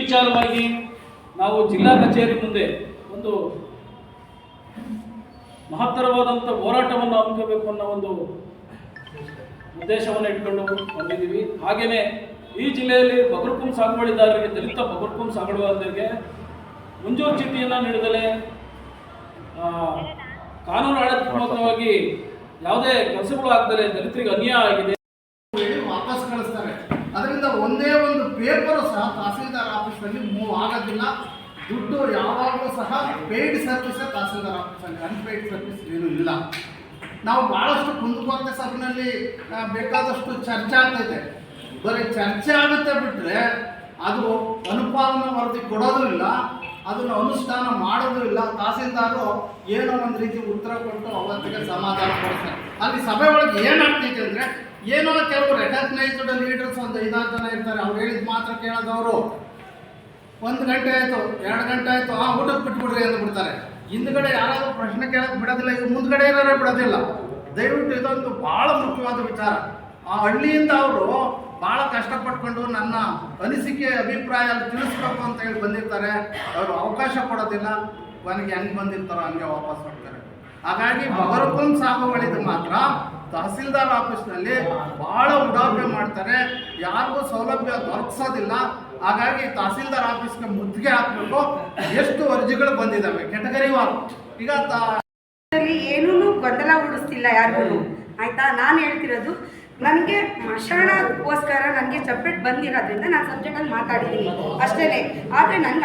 ವಿಶಾಲವಾಗಿ ನಾವು ಜಿಲ್ಲಾ ಕಚೇರಿ ಮುಂದೆ ಒಂದು ಮಹತ್ತರವಾದಂಥ ಹೋರಾಟವನ್ನು ಹಮ್ಮಿಕೋಬೇಕು ಅನ್ನೋ ಒಂದು ಉದ್ದೇಶವನ್ನು ಇಟ್ಕೊಂಡು ಬಂದಿದ್ದೀವಿ. ಹಾಗೆಯೇ ಈ ಜಿಲ್ಲೆಯಲ್ಲಿ ಬಗರ್ಕುಂ ಸಾಗುವಳಿದಾರರಿಗೆ, ದಲಿತ ಬಗರ್ಕುಂ ಸಾಗುವಳಿದಾರರಿಗೆ ಮುಂಜೂರು ಚೀಟಿಯನ್ನು ನೀಡಿದಲೆ ಕಾನೂನು ಆಡಳಿತಾತ್ಮಕವಾಗಿ ಯಾವುದೇ ಕೆಲಸಗಳು ಆಗದಲೆ ದಲಿತರಿಗೆ ಅನ್ಯಾಯ ಆಗಿದೆ ಅದರಿಂದ ಒಂದೇ ಒಂದು ಪೇಪರು ಸಹ ತಹಸೀಲ್ದಾರ್ ಆಫೀಸಲ್ಲಿ ಮೂವ್ ಆಗೋದಿಲ್ಲ. ದುಡ್ಡು ಯಾವಾಗಲೂ ಸಹ ಪೇಯ್ಡ್ ಸರ್ವಿಸ್ ತಹಸೀಲ್ದಾರ್ ಆಫೀಸಲ್ಲಿ ಅನ್ಪೇಯ್ಡ್ ಸರ್ವಿಸ್ ಏನೂ ಇಲ್ಲ. ನಾವು ಭಾಳಷ್ಟು ಕುಂದುಕೊರತೆ ಸಭೆಯಲ್ಲಿ ಬೇಕಾದಷ್ಟು ಚರ್ಚೆ ಆಗ್ತೈತೆ. ಬರೀ ಚರ್ಚೆ ಆಗುತ್ತೆ ಬಿಟ್ಟರೆ ಅದು ಅನುಪಾಲನಾ ವರದಿ ಕೊಡೋದು ಇಲ್ಲ. ಅದನ್ನು ಅನುಷ್ಠಾನ ಮಾಡೋದು ಇಲ್ಲ. ತಹಸೀಲ್ದಾರು ಏನೋ ಒಂದು ರೀತಿ ಉತ್ತರ ಕೊಟ್ಟು ಅವತ್ತಿಗೆ ಸಮಾಧಾನ ಪಡಿಸ್ತಾರೆ ಅಲ್ಲಿ ಸಭೆ ಒಳಗೆ ಏನಾಗ್ತೈತೆ ಅಂದರೆ ಏನೋ ಕೆಲವು ರೆಕಗ್ನೈಸ್ಡ್ ಲೀಡರ್ಸ್ ಒಂದು ಐದಾರು ಜನ ಇರ್ತಾರೆ. ಅವ್ರು ಹೇಳಿದ ಮಾತ್ರ ಕೇಳೋದವರು ಒಂದು ಗಂಟೆ ಆಯಿತು ಎರಡು ಗಂಟೆ ಆಯಿತು ಆ ಊಟಕ್ಕೆ ಬಿಟ್ಬಿಡ್ರಿ ಅಂತ ಬಿಡ್ತಾರೆ. ಹಿಂದ್ಗಡೆ ಯಾರಾದರೂ ಪ್ರಶ್ನೆ ಕೇಳಕ್ಕೆ ಬಿಡೋದಿಲ್ಲ ಇವ್ರು ಮುಂದ್ಗಡೆ ಏನಾರ ಬಿಡೋದಿಲ್ಲ. ದಯವಿಟ್ಟು ಇದೊಂದು ಭಾಳ ಮುಖ್ಯವಾದ ವಿಚಾರ. ಆ ಹಳ್ಳಿಯಿಂದ ಅವರು ಭಾಳ ಕಷ್ಟಪಟ್ಕೊಂಡು ನನ್ನ ಅನಿಸಿಕೆ ಅಭಿಪ್ರಾಯ ತಿಳಿಸ್ಬೇಕು ಅಂತ ಹೇಳಿ ಬಂದಿರ್ತಾರೆ. ಅವರು ಅವಕಾಶ ಕೊಡೋದಿಲ್ಲ. ನನಗೆ ಹೆಂಗೆ ಬಂದಿರ್ತಾರೋ ಹಂಗೆ ವಾಪಸ್ ಹೋಗ್ತಾರೆ. ಹಾಗಾಗಿ ಬಗರ್ಕೊಂಡ್ ಸಾಗುಗಳಿದ್ದು ಮಾತ್ರ. ತಹಸೀಲ್ದಾರ್ ಆಫೀಸ್ನಲ್ಲಿ ಬಹಳ ಉದಾಹರಣೆ ಮಾಡ್ತಾರೆ. ಯಾರಿಗೂ ಸೌಲಭ್ಯ ದೊರಕಿಸೋದಿಲ್ಲ. ಹಾಗಾಗಿ ತಹಸೀಲ್ದಾರ್ ಆಫೀಸ್ಗೆ ಮುದ್ದಿಗೆ ಹಾಕಬೇಕು ಎಷ್ಟು ಅರ್ಜಿಗಳು ಬಂದಿದ್ದಾವೆ? ಕೆಟಗರಿ ಈಗ ಅಲ್ಲಿ ಏನೂ ಗೊಂದಲ ಉಡಿಸ್ತಿಲ್ಲ ಯಾರಿಗೂ. ಆಯ್ತಾ? ನಾನು ಹೇಳ್ತಿರೋದು ನನಗೆ ಮಶಾಣಕ್ಕೋಸ್ಕರ ನನಗೆ ಸಪ್ರೇಟ್ ಬಂದಿರೋದ್ರಿಂದ ನಾನು ಸಬ್ಜೆಕ್ಟಲ್ಲಿ ಮಾತಾಡಿದ್ದೀನಿ. ಅಷ್ಟೇ ಆದರೆ ನನಗೆ